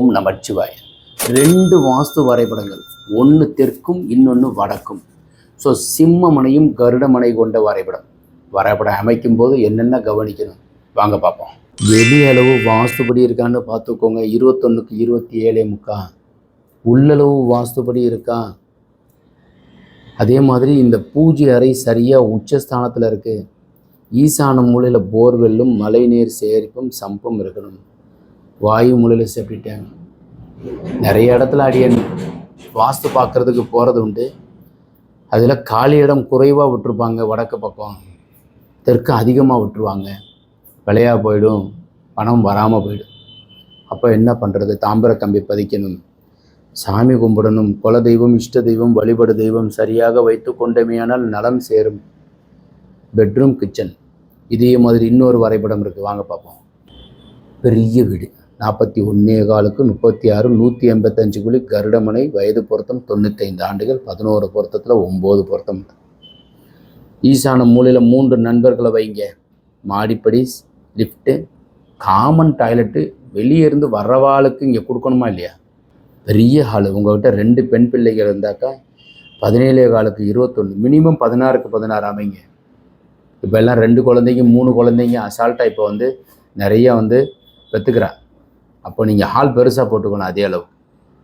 ஓம் நமச்சிவாய. ரெண்டு வாஸ்து வரைபடங்கள். ஒன்று தெற்கும் இன்னொன்று வடக்கும். ஸோ சிம்மமனையும் கருடமனை கொண்ட வரைபடம். வரைபடம் அமைக்கும் போது என்னென்ன கவனிக்கணும்? வாங்க பார்ப்போம். வெளி அளவு வாஸ்துபடி இருக்கான்னு பார்த்துக்கோங்க. இருபத்தொன்னுக்கு இருபத்தி ஏழே முக்கா. உள்ளளவு வாஸ்துபடி இருக்கா? அதே மாதிரி இந்த பூஜை அறை சரியாக உச்சஸ்தானத்தில் இருக்குது ஈசான மூலையில் போர்வெல்லும் மழைநீர் சேகரிப்பும் சம்பும் இருக்கணும். வாயு மூலையில் செப்பிட்டாங்க நிறைய இடத்துல அடியன் வாஸ்து பார்க்குறதுக்கு போகிறது உண்டு. அதில் காலி இடம் குறைவாக விட்டுருப்பாங்க வடக்கு பக்கம். தெற்கு அதிகமாக விட்டுருவாங்க. விலையா போயிடும். பணம் வராமல் போயிடும். அப்போ என்ன பண்ணுறது தாம்பர கம்பி பதிக்கணும். சாமி கும்பிடணும். குல தெய்வம் இஷ்ட தெய்வம் வழிபடு தெய்வம் சரியாக வைத்து கொண்டமையானால் நலம் சேரும். பெட்ரூம் கிச்சன் இதே மாதிரி இன்னொரு வரைபடம் இருக்குது வாங்க பார்ப்போம். பெரிய வீடு. நாற்பத்தி ஒன்றே காலுக்கு முப்பத்தி ஆறு நூற்றி எண்பத்தஞ்சு குழி கருடமனை வயது பொருத்தம் தொண்ணூத்தைந்து ஆண்டுகள் பதினோரு பொருத்தத்தில் ஒம்பது பொருத்தம். ஈசான மூலையில் மூன்று நண்பர்களை வைங்க. மாடிப்படி லிஃப்ட்டு காமன் டாய்லெட்டு வெளியே இருந்து வர்றவாளுக்கு இங்கே கொடுக்கணுமா இல்லையா? பெரிய ஹால். உங்கள்கிட்ட ரெண்டு பெண் பிள்ளைகள் இருந்தாக்கா பதினேழே காலுக்கு இருபத்தொன்று மினிமம் பதினாறுக்கு பதினாறு அமைங்க. இப்போ எல்லாம் ரெண்டு குழந்தைங்க மூணு குழந்தைங்க அசால்ட்டாக இப்போ வந்து நிறைய வந்து பெற்றுக்கிறா அப்போ நீங்கள் ஹால் பெருசாக போட்டுக்கணும் அதே அளவு.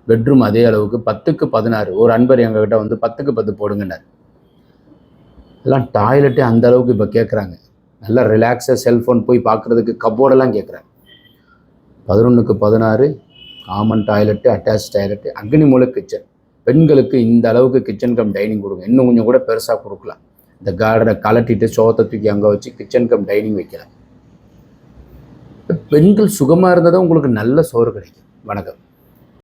பெட்ரூம் அதே அளவுக்கு பத்துக்கு பதினாறு. ஒரு அன்பர் எங்ககிட்ட வந்து பத்துக்கு பத்து போடுங்கன்னார். எல்லாம் டாய்லெட்டே அந்த அளவுக்கு இப்போ கேட்குறாங்க நல்லா ரிலாக்ஸாக செல்ஃபோன் போய் பார்க்குறதுக்கு கப்போர்டெல்லாம் கேட்குறாங்க பதினொன்றுக்கு பதினாறு காமன் டாய்லெட்டு அட்டாச் டாய்லெட்டு அக்னி மூல கிச்சன் பெண்களுக்கு இந்த அளவுக்கு கிச்சன் கம் டைனிங் கொடுங்க. இன்னும் கொஞ்சம் கூட பெருசாக கொடுக்கலாம். இந்த கார்டனை கலட்டிட்டு சோத்தை தூக்கி அங்கே வச்சு கிச்சன் கம் டைனிங் வைக்கலாம். பெண்கள் சுகமாக இருந்தால் தான் உங்களுக்கு நல்ல சோறு கிடைக்கும். வணக்கம்.